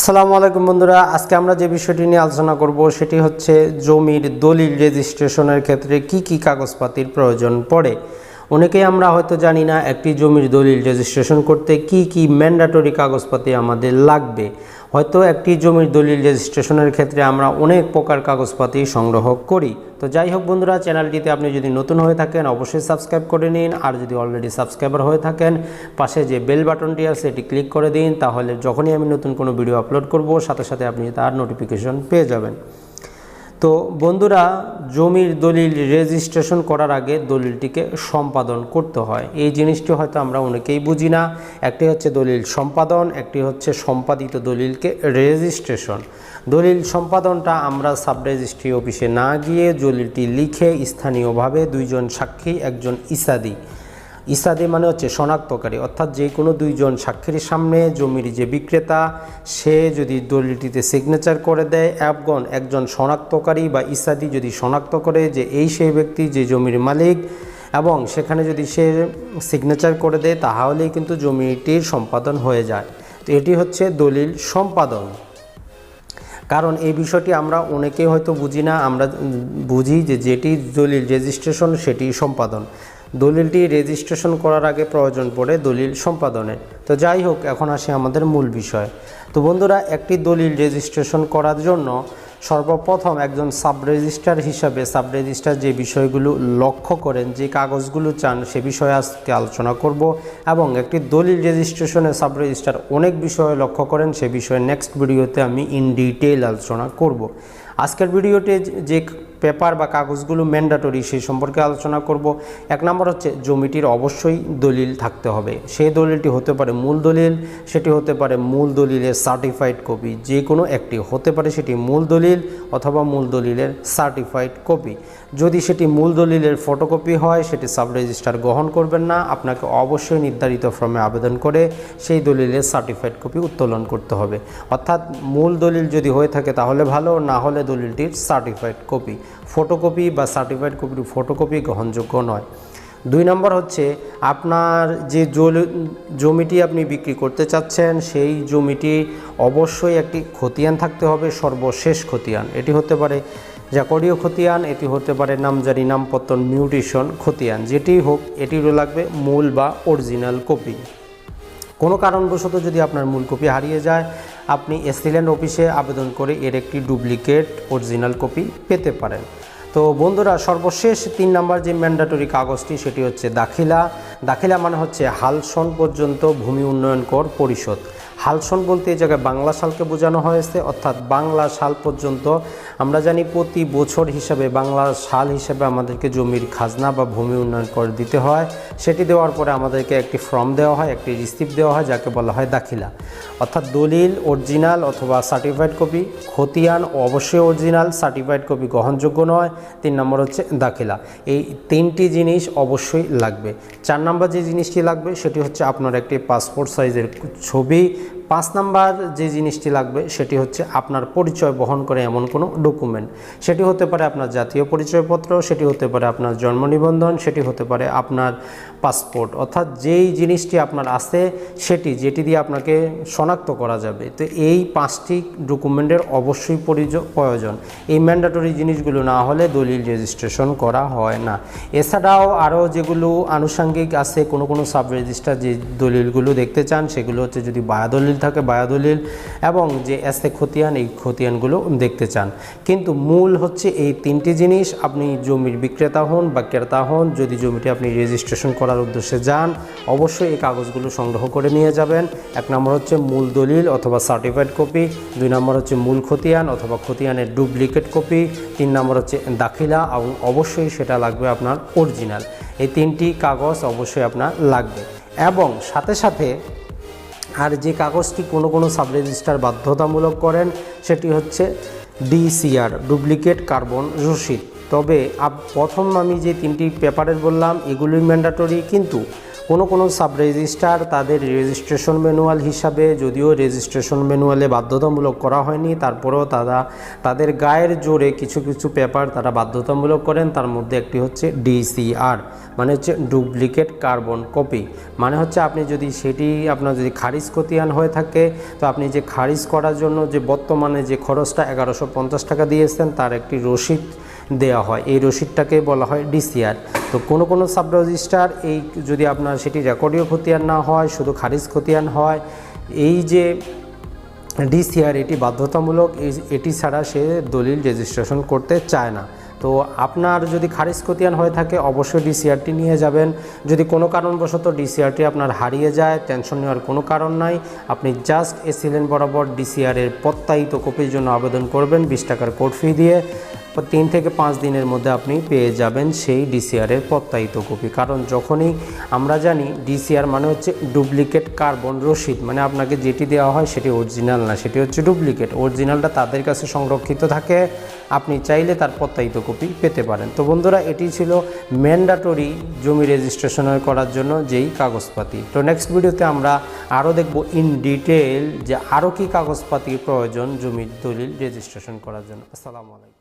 আসসালামু আলাইকুম বন্ধুরা, আজকে আমরা যে বিষয়টি নিয়ে আলোচনা করব সেটি হচ্ছে জমির দলিল রেজিস্ট্রেশনের ক্ষেত্রে কি কি কাগজপাতির প্রয়োজন পড়ে। অনেকেই আমরা হয়তো জানি না একটি জমির দলিল রেজিস্ট্রেশন করতে কি কি ম্যান্ডাটরি কাগজপাতি আমাদের লাগবে। হয়তো একটি জমির দলিল রেজিস্ট্রেশনের ক্ষেত্রে আমরা অনেক প্রকার কাগজপাতি সংগ্রহ করি। তো যাই হোক বন্ধুরা, চ্যানেলটিতে আপনি যদি নতুন হয়ে থাকেন, অবশ্যই সাবস্ক্রাইব করে নিন। আর যদি অলরেডি সাবস্ক্রাইবার হয়ে থাকেন, পাশে যে বেল বাটনটি আছে এটি ক্লিক করে দিন। তাহলে যখনই আমি নতুন কোনো ভিডিও আপলোড করব, সাথে সাথে আপনি তার নোটিফিকেশন পেয়ে যাবেন। তো বন্ধুরা, জমির দলিল রেজিস্ট্রেশন করার আগে দলিলটিকে সম্পাদন করতে হয়। এই জিনিসটি হয়তো আমরা অনেকেই বুঝি না। একটি হচ্ছে দলিল সম্পাদন, একটি হচ্ছে সম্পাদিত দলিলকে রেজিস্ট্রেশন দলিল সম্পাদনটা আমরা সাব রেজিস্ট্রি অফিসে না গিয়ে দলিলটি লিখে স্থানীয়ভাবে দুইজন সাক্ষী, একজন ইসাদি ইসাদি মানে হচ্ছে শনাক্তকারী, অর্থাৎ যে কোনো দুইজন সাক্ষীর সামনে জমির যে বিক্রেতা, সে যদি দলিলটিতে সিগনেচার করে দেয় অ্যাপগন একজন শনাক্তকারী বা ইসাদি যদি শনাক্ত করে যে এই সেই ব্যক্তি যে জমির মালিক, এবং সেখানে যদি সে সিগনেচার করে দেয়, তাহলেই কিন্তু জমিটির সম্পাদন হয়ে যায়। তো এটি হচ্ছে দলিল সম্পাদন। কারণ এই বিষয়টি আমরা অনেকেই হয়তো বুঝি না, আমরা বুঝি যে যেটি দলিল রেজিস্ট্রেশন সেটি সম্পাদন। দলিলটি রেজিস্ট্রেশন করার আগে প্রয়োজন পড়ে দলিল সম্পাদনের তো যাই হোক, এখন আসে আমাদের মূল বিষয়। তো বন্ধুরা, একটি দলিল রেজিস্ট্রেশন করার জন্য সর্বপ্রথম একজন সাব রেজিস্ট্রার হিসাবে সাব রেজিস্ট্রার যে বিষয়গুলো লক্ষ্য করেন, যে কাগজগুলো চান, সে বিষয়ে আজকে আলোচনা করব এবং একটি দলিল রেজিস্ট্রেশনে সাব রেজিস্ট্রার অনেক বিষয়ে লক্ষ্য করেন, সে বিষয়ে নেক্সট ভিডিওতে আমি ইন ডিটেইল আলোচনা করব। আজকের ভিডিওতে যে পেপার বা কাগজগুলো ম্যান্ডাটরি সেই সম্পর্কে আলোচনা করব। এক নম্বর হচ্ছে, জমিটির অবশ্যই দলিল থাকতে হবে। সেই দলিলটি হতে পারে মূল দলিল, সেটি হতে পারে মূল দলিলের সার্টিফাইড কপি যে কোনো একটি হতে পারে সেটি মূল দলিল অথবা মূল দলিলের সার্টিফাইড কপি যদি সেটি মূল দলিলের ফটোকপি হয়, সেটি সাব রেজিস্টার গ্রহণ করবেন না। আপনাকে অবশ্যই নির্ধারিত ফর্মে আবেদন করে সেই দলিলের সার্টিফাইড কপি উত্তোলন করতে হবে। অর্থাৎ মূল দলিল যদি হয়ে থাকে তাহলে ভালো, না হলে দলিলটির সার্টিফাইড কপি ফটোকপি বা সার্টিফাইড কপির ফটোকপি গ্রহণযোগ্য নয়। দুই নম্বর হচ্ছে, আপনার যে জমিটি আপনি বিক্রি করতে চাচ্ছেন, সেই জমিটি অবশ্যই একটি খতিয়ান থাকতে হবে, সর্বশেষ খতিয়ান। এটি হতে পারে জাকরীয় খতিয়ান, এটি হতে পারে নামজারি নামপত্তন মিউটেশন খতিয়ান। যেটি হোক, এটিরও লাগবে মূল বা অরিজিনাল কপি কোনো কারণবশত যদি আপনার মূল কপি হারিয়ে যায়, আপনি এসিল্যান্ড অফিসে আবেদন করে এর একটি ডুপ্লিকেট অরিজিনাল কপি পেতে পারেন। তো বন্ধুরা, সর্বশেষ তিন নাম্বার যে ম্যান্ডাটরি কাগজটি, সেটি হচ্ছে দাখিলা। দাখিলা মানে হচ্ছে হালসন পর্যন্ত ভূমি উন্নয়ন কর পরিষদ। হালসন বলতে এই জায়গায় বাংলা সালকে বোঝানো হয়েছে, অর্থাৎ বাংলা সাল পর্যন্ত আমরা জানি প্রতি বছর হিসাবে বাংলা সাল হিসাবে আমাদেরকে জমির খাজনা বা ভূমি উন্নয়ন কর দিতে হয়। সেটি দেওয়ার পরে আমাদেরকে একটি ফর্ম দেওয়া হয়, একটি রিসিপ্ট দেওয়া হয়, যাকে বলা হয় দাখিলা। অর্থাৎ দলিল, অরিজিনাল অথবা সার্টিফাইড কপি, খতিয়ান অবশ্যই অরিজিনাল, সার্টিফাইড কপি গ্রহণযোগ্য নয়। তিন নম্বর হচ্ছে দাখিলা। এই তিনটি জিনিস অবশ্যই লাগবে। চার নম্বর যে জিনিসটি লাগবে, সেটি হচ্ছে আপনার একটি পাসপোর্ট সাইজের ছবি পাঁচ নাম্বার যে জিনিসটি লাগবে সেটি হচ্ছে আপনার পরিচয় বহন করে এমন কোনো ডকুমেন্ট সেটি হতে পারে আপনার জাতীয় পরিচয়পত্র, সেটি হতে পারে আপনার জন্ম নিবন্ধন, সেটি হতে পারে আপনার পাসপোর্ট অর্থাৎ যেই জিনিসটি আপনার আছে সেটি, যেটি দিয়ে আপনাকে শনাক্ত করা যাবে। তো এই পাঁচটি ডকুমেন্টের অবশ্যই প্রয়োজন। এই ম্যান্ডাটরি জিনিসগুলো না হলে দলিল রেজিস্ট্রেশন করা হয় না। এছাড়াও আরও যেগুলো আনুষঙ্গিক আছে, কোনো কোনো সাব রেজিস্টার যে দলিলগুলো দেখতে চান, সেগুলো হচ্ছে যদি বায়াদলিল থাকে বায়াদলিল এবং যে এসে খতিয়ান, এই খতিয়ানগুলো দেখতে চান। কিন্তু মূল হচ্ছে এই তিনটি জিনিস, আপনি জমির বিক্রেতা হন বা ক্রেতা হন, যদি জমিটি আপনি রেজিস্ট্রেশন করার উদ্দেশ্যে যান, অবশ্যই এই কাগজগুলো সংগ্রহ করে নিয়ে যাবেন। এক নম্বর হচ্ছে মূল দলিল অথবা সার্টিফাইড কপি দুই নম্বর হচ্ছে মূল খতিয়ান অথবা খতিয়ানের ডুপ্লিকেট কপি তিন নম্বর হচ্ছে দাখিলা, এবং অবশ্যই সেটা লাগবে আপনার অরিজিনাল এই তিনটি কাগজ অবশ্যই আপনার লাগবে। এবং সাথে সাথে আর যে কাগজটি কোনো কোনো সাব রেজিস্টার বাধ্যতামূলক করেন, সেটি হচ্ছে ডিসিআর, ডুপ্লিকেট কার্বন রসিদ। তবে প্রথম আমি যে তিনটি পেপারের বললাম এগুলি ম্যান্ডাটরি, কিন্তু কোনো কোনো সাব রেজিস্ট্রার তাদের রেজিস্ট্রেশন ম্যানুয়াল হিসাবে যদিও রেজিস্ট্রেশন ম্যানুয়ালে বাধ্যতামূলক করা হয়নি, তারপরেও তারা, তাদের গায়ের জোরে কিছু কিছু পেপার তারা বাধ্যতামূলক করেন, তার মধ্যে একটি হচ্ছে ডিসিআর মানে হচ্ছে ডুপ্লিকেট কার্বন কপি। মানে হচ্ছে আপনি যদি সেটি, আপনার যদি খারিজ খতিয়ান হয়ে থাকে, তো আপনি যে খারিজ করার জন্য যে বর্তমানে যে খরচটা এগারোশো টাকা দিয়েছেন তার একটি রসিদ দেওয়া হয়। এই রসিদটাকে বলা হয় ডিসিআর। তো কোনো কোনো সাব রেজিস্টার এই যদি আপনার সেটি রেকর্ডীয় খতিয়ান না হয়, শুধু খারিজ খতিয়ান হয়, এই যে ডিসিআর এটি বাধ্যতামূলক এটি ছাড়া সে দলিল রেজিস্ট্রেশন করতে চায় না। তো আপনার যদি খারিজ খতিয়ান হয়ে থাকে, অবশ্যই ডিসিআরটি নিয়ে যাবেন। যদি কোনো কারণবশত ডিসিআরটি আপনার হারিয়ে যায় টেনশন নেওয়ার কোনো কারণ নাই, আপনি জাস্ট এসিলেন বরাবর ডিসিআরের প্রত্যায়িত কপির জন্য আবেদন করবেন, বিশ টাকার কোড ফি দিয়ে। তিন থেকে পাঁচ দিনের মধ্যে আপনি পেয়ে যাবেন সেই ডিসিআরের প্রত্যায়িত কপি। কারণ যখনই আমরা জানি ডিসিআর মানে হচ্ছে ডুপ্লিকেট কার্বন রসিদ মানে আপনাকে যেটি দেওয়া হয় সেটি অরিজিনাল না, সেটি হচ্ছে ডুপ্লিকেট অরিজিনালটা তাদের কাছে সংরক্ষিত থাকে, আপনি চাইলে তার প্রত্যায়িত কপি পেতে পারেন। তো বন্ধুরা, এটি ছিল ম্যান্ডাটরি জমি রেজিস্ট্রেশনের করার জন্য যেই কাগজপাতি। তো নেক্সট ভিডিওতে আমরা আরও দেখব ইন ডিটেল যে আরও কী কাগজপাতির প্রয়োজন জমির দলিল রেজিস্ট্রেশন করার জন্য। আসসালামু আলাইকুম।